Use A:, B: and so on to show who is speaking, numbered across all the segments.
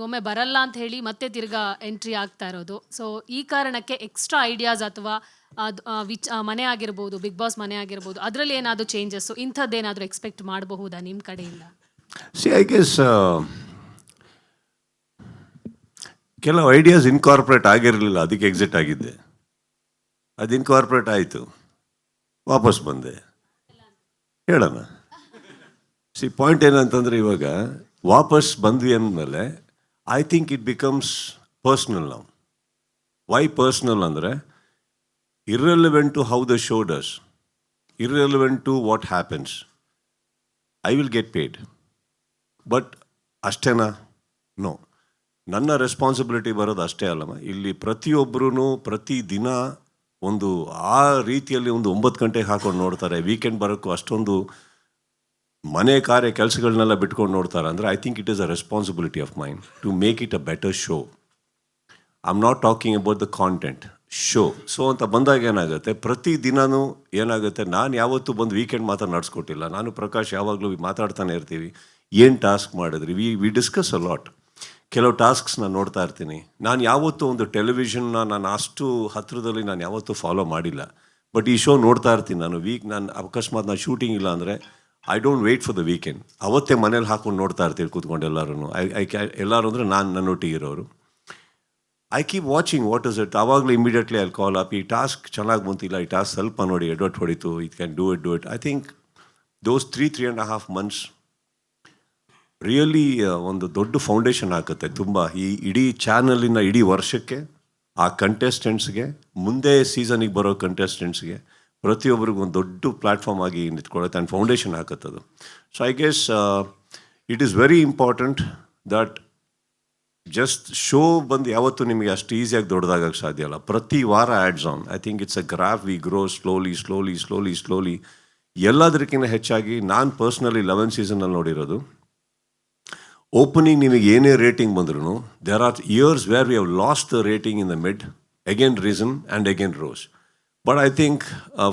A: ಒಮ್ಮೆ ಬರಲ್ಲ ಅಂತ ಹೇಳಿ ಮತ್ತೆ ತಿರ್ಗಾ ಎಂಟ್ರಿ ಆಗ್ತಾ ಇರೋದು. ಸೊ ಈ ಕಾರಣಕ್ಕೆ ಎಕ್ಸ್ಟ್ರಾ ಐಡಿಯಾಸ್ ಅಥವಾ ವಿಚ್ ಮನೆ ಆಗಿರ್ಬೋದು ಬಿಗ್ ಬಾಸ್ ಮನೆ ಆಗಿರ್ಬೋದು, ಅದರಲ್ಲಿ ಏನಾದರೂ ಚೇಂಜಸ್ಸು ಇಂಥದ್ದೇನಾದರೂ ಎಕ್ಸ್ಪೆಕ್ಟ್ ಮಾಡಬಹುದಾ ನಿಮ್ಮ ಕಡೆಯಿಂದ?
B: ಸಿ ಐ ಗೆಸ್ ಕೆಲವು ಐಡಿಯಾಸ್ ಇನ್ಕಾರ್ಪೊರೇಟ್ ಆಗಿರಲಿಲ್ಲ, ಅದಕ್ಕೆ ಎಕ್ಸಿಟ್ ಆಗಿದ್ದೆ. ಅದು ಇನ್ಕಾರ್ಪೊರೇಟ್ ಆಯಿತು. ವಾಪಸ್ ಬಂದೆ. ಹೇಳೋಣ. ಸಿ ಪಾಯಿಂಟ್ ಏನಂತಂದರೆ ಇವಾಗ ವಾಪಸ್ ಬಂದ್ವಿ ಅಂದಮೇಲೆ I think it becomes personal ನಾವು ವೈ ಪರ್ಸ್ನಲ್ ಅಂದರೆ irrelevant to how the show does irrelevant to what happens I will get paid but ಅಷ್ಟೇನಾ? ನೋ ನನ್ನ ರೆಸ್ಪಾನ್ಸಿಬಿಲಿಟಿ ಬರೋದು ಅಷ್ಟೇ ಅಲ್ಲಮ್ಮ. ಇಲ್ಲಿ ಪ್ರತಿಯೊಬ್ಬರೂ ಪ್ರತಿ ದಿನ ಒಂದು ಆ ರೀತಿಯಲ್ಲಿ ಒಂದು ಒಂಬತ್ತು ಗಂಟೆಗೆ ಹಾಕೊಂಡು ನೋಡ್ತಾರೆ. ವೀಕೆಂಡ್ ಬರೋಕ್ಕೂ ಅಷ್ಟೊಂದು ಮನೆ ಕಾರ್ಯ ಕೆಲಸಗಳನ್ನೆಲ್ಲ ಬಿಟ್ಕೊಂಡು ನೋಡ್ತಾರೆ ಅಂದರೆ I think it is a responsibility of mind to make it a better show I am not talking about the content show so ಅಂತ ಬಂದಾಗ ಏನಾಗುತ್ತೆ? ಪ್ರತಿ ದಿನವೂ ಏನಾಗುತ್ತೆ? ನಾನು ಯಾವತ್ತೂ ಬಂದು ವೀಕೆಂಡ್ ಮಾತ್ರ ನಡೆಸ್ಕೊಟ್ಟಿಲ್ಲ. ನಾನು ಪ್ರಕಾಶ್ ಯಾವಾಗಲೂ ಮಾತಾಡ್ತಾನೆ ಇರ್ತೀವಿ. ಏನು ಟಾಸ್ಕ್ ಮಾಡಿದ್ರಿ? We we discuss a lot ಕೆಲವು ಟಾಸ್ಕ್ಸ್ ನಾನು ನೋಡ್ತಾ ಇರ್ತೀನಿ. ನಾನು ಯಾವತ್ತೂ ಒಂದು ಟೆಲಿವಿಷನ್ನ ನಾನು ಅಷ್ಟು ಹತ್ತಿರದಲ್ಲಿ ನಾನು ಯಾವತ್ತೂ ಫಾಲೋ ಮಾಡಿಲ್ಲ. ಬಟ್ ಈ ಶೋ ನೋಡ್ತಾ ಇರ್ತೀನಿ ನಾನು. ವೀಕ್ ನಾನು ಅಕಸ್ಮಾತ್ ನಾನು ಶೂಟಿಂಗ್ ಇಲ್ಲ ಅಂದರೆ I don't wait for the weekend ಅವತ್ತೇ ಮನೇಲಿ ಹಾಕೊಂಡು ನೋಡ್ತಾ ಇರ್ತೀವಿ ಕೂತ್ಕೊಂಡು ಎಲ್ಲರೂ ಐ ಐ ಎಲ್ಲರೂ ಅಂದರೆ ನಾನು ನನ್ನೊಟ್ಟಿಗೆ ಇರೋರು. I keep watching what is it ಆವಾಗಲೂ ಇಮಿಡಿಯೇಟ್ಲಿ ಅಲ್ಲಿ ಕಾಲ್ ಅಪ್ ಈ ಟಾಸ್ಕ್ ಚೆನ್ನಾಗಿ ಬಂತಿಲ್ಲ, ಈ ಟಾಸ್ಕ್ ಸ್ವಲ್ಪ ನೋಡಿ ಎಡೋಟ್ ಹೊಡಿತು it can do it do it I think those three three and half months really ಒಂದು ದೊಡ್ಡ ಫೌಂಡೇಶನ್ ಹಾಕುತ್ತೆ ತುಂಬ. ಈ ಇಡೀ ಚಾನಲಿನ ಇಡೀ ವರ್ಷಕ್ಕೆ, ಆ ಕಂಟೆಸ್ಟೆಂಟ್ಸ್ಗೆ ಮುಂದೆ ಸೀಸನಿಗೆ ಬರೋ ಕಂಟೆಸ್ಟೆಂಟ್ಸ್ಗೆ ಪ್ರತಿಯೊಬ್ಬರಿಗೂ ಒಂದು ದೊಡ್ಡ ಪ್ಲ್ಯಾಟ್ಫಾರ್ಮ್ ಆಗಿ ನಿಂತ್ಕೊಳ್ಳುತ್ತೆ and foundation ಹಾಕತ್ತದು so I guess it is very important that just show ಬಂದು ಯಾವತ್ತೂ ನಿಮಗೆ ಅಷ್ಟು ಈಸಿಯಾಗಿ ದೊಡ್ಡದಾಗಕ್ಕೆ ಸಾಧ್ಯ ಅಲ್ಲ. ಪ್ರತಿ ವಾರ ads on I think it's a graph we grow slowly slowly slowly slowly ಎಲ್ಲದಕ್ಕಿಂತ ಹೆಚ್ಚಾಗಿ ನಾನು ಪರ್ಸ್ನಲಿ ಲೆವೆನ್ ಸೀಸನಲ್ಲಿ ನೋಡಿರೋದು. ಓಪನಿಂಗ್ ನಿಮಗೆ ಏನೇ ರೇಟಿಂಗ್ ಬಂದ್ರೂ there are years where we have lost the rating in the mid again risen and again rose but I think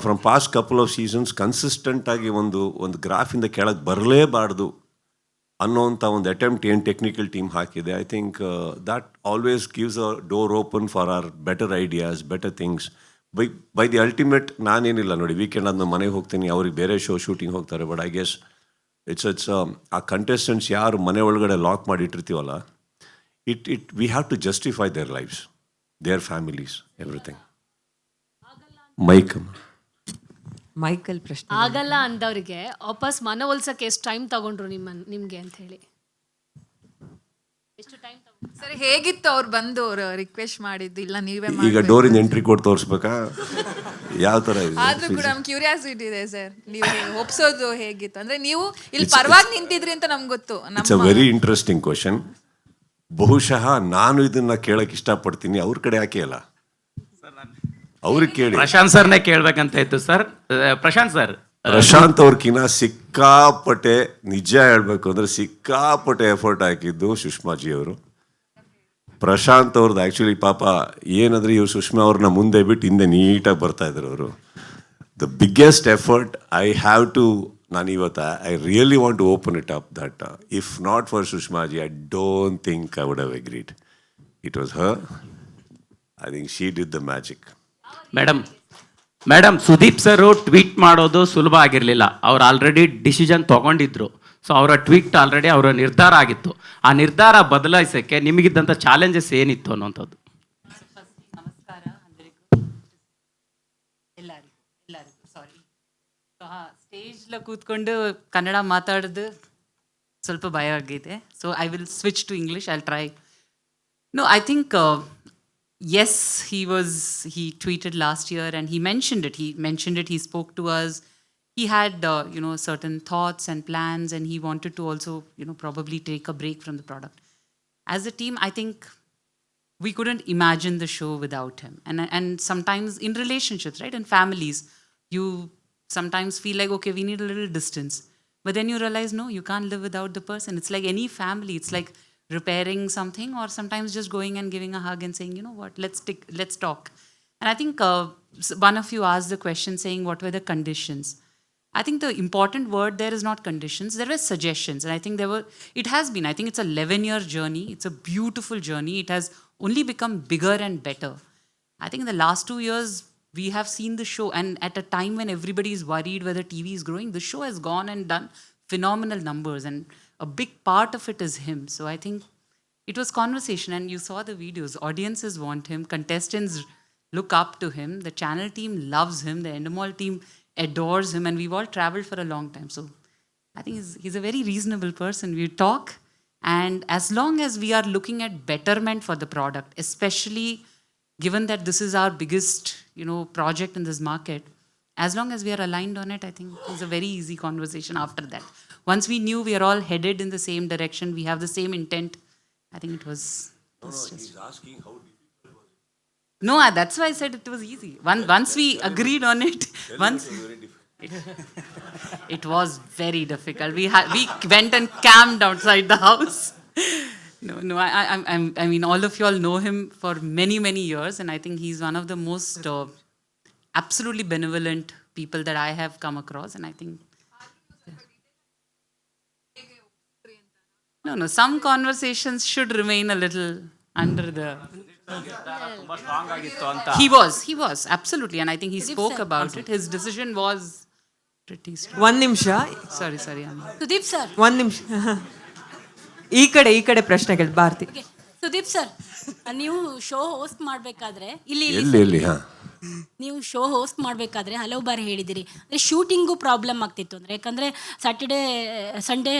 B: from past couple of seasons ಕನ್ಸಿಸ್ಟೆಂಟಾಗಿ ಒಂದು ಒಂದು ಗ್ರಾಫಿಂದ ಕೆಳಗೆ ಬರಲೇಬಾರ್ದು ಅನ್ನೋಂಥ ಒಂದು ಅಟೆಂಪ್ಟ್ ಏನು ಟೆಕ್ನಿಕಲ್ ಟೀಮ್ ಹಾಕಿದೆ. I think that always gives a door open for our better ideas better things by by the ultimate ನಾನೇನಿಲ್ಲ ನೋಡಿ ವೀಕೆಂಡ್ ಅದನ್ನ ಮನೆಗೆ ಹೋಗ್ತೀನಿ, ಅವ್ರಿಗೆ ಬೇರೆ ಶೋ ಶೂಟಿಂಗ್ ಹೋಗ್ತಾರೆ but I guess it's it's ಆ ಕಂಟೆಸ್ಟೆಂಟ್ಸ್ ಯಾರು ಮನೆ ಒಳಗಡೆ ಲಾಕ್ ಮಾಡಿ ಇಟ್ಟಿರ್ತೀವಲ್ಲ it it we have to justify their lifes their families everything mic.
C: Michael ಪ್ರಶ್ನೆ.
A: ಆಗಲ್ಲ ಅಂದವ್ರಿಗೆ ವಾಪಸ್ ಮನ ಒಲ್ಸಕ್ಕೆ ಎಷ್ಟು ಟೈಮ್ ತಗೊಂಡ್ರು ನಿಮ್ಮ ನಿಮಗೆ ಅಂತ ಹೇಳಿ. ಎಷ್ಟು ಟೈಮ್
D: ಸರ್ ಹೇಗಿತ್ತು ಅವ್ರು ಬಂದು ಅವ್ರು ರಿಕ್ವೆಸ್ಟ್ ಮಾಡಿದ್ದು? ಇಲ್ಲ ನೀವೇ
B: ಈಗ
D: ಮಾಡ್ಬೇಕು.
B: ಡೋರಿಂದ ಎಂಟ್ರಿ ಕೋಡ್ ತೋರಿಸ್ಬೇಕಾ? ಯಾವ ಥರ
D: ಆದ್ರೂ ಕೂಡ ನಮ್ ಕ್ಯೂರಿಯಾಸಿಟಿ ಇದೆ ಸರ್ ನೀವು ಒಪ್ಸೋದು ಹೇಗಿತ್ತು? ಅಂದ್ರೆ ನೀವು ಇಲ್ಲಿ ಪರವಾಗಿ ನಿಂತಿದ್ರಿ ಅಂತ ನಮ್ಗೆ ಗೊತ್ತು.
B: ಇಟ್ಸ್ ಅ
D: ನಮ್ಮ
B: ವೆರಿ ಇಂಟ್ರೆಸ್ಟಿಂಗ್ ಕ್ವಶನ್ ಬಹುಶಃ ನಾನು ಇದನ್ನ ಕೇಳಕ್ ಇಷ್ಟಪಡ್ತೀನಿ. ಅವ್ರ ಕಡೆ ಯಾಕೆ ಅಲ್ಲ ಅವ್ರಿಗೆ ಕೇಳಿ.
E: ಪ್ರಶಾಂತ್ ಸರ್ನೇ ಕೇಳ್ಬೇಕಂತ ಇತ್ತು ಸರ್. ಪ್ರಶಾಂತ್ ಸರ್.
B: ಪ್ರಶಾಂತ್ ಅವ್ರಕಿನ ಸಿಕ್ಕಾಪಟ್ಟೆ ನಿಜ ಹೇಳ್ಬೇಕು ಅಂದ್ರೆ ಸಿಕ್ಕಾಪಟ್ಟೆ ಎಫರ್ಟ್ ಹಾಕಿದ್ದು ಸುಷ್ಮಾಜಿ ಅವರು. ಪ್ರಶಾಂತ್ ಅವ್ರದ್ದು ಆ್ಯಕ್ಚುಲಿ ಪಾಪ ಏನಂದ್ರೆ ಇವ್ರು ಸುಷ್ಮಾ ಅವ್ರನ್ನ ಮುಂದೆ ಬಿಟ್ಟು ಹಿಂದೆ ನೀಟಾಗಿ ಬರ್ತಾ ಇದ್ರು ಅವರು. The biggest effort I have to ನಾನು ಇವತ್ತು I really want to open it up that if not for Sushmaji I don't think I would have agreed it was her I think she did the magic
E: madam madam Sudeep sir tweet ಮಾಡೋದು ಸುಲಭ ಆಗಿರಲಿಲ್ಲ. ಅವ್ರು already decision ತೊಗೊಂಡಿದ್ರು. So ಅವರ tweet already ಅವರ ನಿರ್ಧಾರ ಆಗಿತ್ತು. ಆ ನಿರ್ಧಾರ ಬದಲಾಯಿಸೋಕ್ಕೆ ನಿಮಗಿದ್ದಂಥ ಚಾಲೆಂಜಸ್ ಏನಿತ್ತು ಅನ್ನೋಂಥದ್ದು
F: ನಮಸ್ಕಾರ ಎಲ್ಲರಿಗೂ ಎಲ್ಲರಿಗೂ ಸಾರಿ ಕೂತ್ಕೊಂಡು ಕನ್ನಡ ಮಾತಾಡೋದು ಸ್ವಲ್ಪ ಭಯ ಆಗಿದೆ. So I will switch to English I try no I think yes, he was, he tweeted last year and he mentioned it. He mentioned it, he spoke to us. He had, uh, you know, certain thoughts and plans and he wanted to also, you know, probably take a break from the product. As a team, I think we couldn't imagine the show without him. And, and sometimes in relationships, right, in families, you sometimes feel like, okay, we need a little distance. But then you realize, no, you can't live without the person. It's like any family. It's like repairing something or sometimes just going and giving a hug and saying, you know what, let's, take, let's talk. And I think uh, one of you asked the question saying, what were the conditions? I think the important word there is not conditions. There were suggestions, and I think there were. It has been. I think it's a 11-year journey. It's a beautiful journey. It has only become bigger and better. I think in the last two years we have seen the show, and at a time when everybody is worried whether TV is growing, the show has gone and done phenomenal numbers, and a big part of it is him. So I think it was conversation, and you saw the videos. Audiences want him. Contestants look up to him. The channel team loves him. The Endemol team adores him, and we've all traveled for a long time. So I think he's, he's a very reasonable person. We talk, and as long as we are looking at betterment for the product, especially given that this is our biggest, you know, project in this market, as long as we are aligned on it, I think it's a very easy conversation after that. Once we knew we are all headed in the same direction, we have the same intent, I think it was. it was just- no, I- that's why I said it was easy. One, once we agreed on it, once it, it was very difficult. We had we went and camped outside the house. No, no, I, I, I'm- I'm, I mean, all of you all know him for many, many years, and I think he's one of the most uh, absolutely benevolent people that I have come across, and I think. No, no, some conversations should remain a little under the. He was, he was, absolutely. And I think he spoke about it. His decision was pretty strong.
C: ಒಂದ್ ನಿಮಿಷ
F: Sorry, sorry, I'm.
G: Sudeep sir
C: ಒಂದ್ ನಿಮಿಷ ಈ ಕಡೆ ಈ ಕಡೆ ಪ್ರಶ್ನೆಗಳು Bharati
G: Sudeep sir ನೀವು ಶೋ ಹೋಸ್ಟ್ ಮಾಡಬೇಕಾದ್ರೆ ಇಲ್ಲಿ ಇಲ್ಲಿ
B: ಎಲ್ಲಿ ಎಲ್ಲಿ ಹಾಂ
G: ನೀವು ಶೋ ಹೋಸ್ಟ್ ಮಾಡಬೇಕಾದ್ರೆ ಹಲವು ಬಾರಿ ಹೇಳಿದಿರಿ. ಅಂದರೆ ಶೂಟಿಂಗು ಪ್ರಾಬ್ಲಮ್ ಆಗ್ತಿತ್ತು ಅಂದರೆ. ಯಾಕಂದರೆ ಸ್ಯಾಟರ್ಡೇ ಸಂಡೇ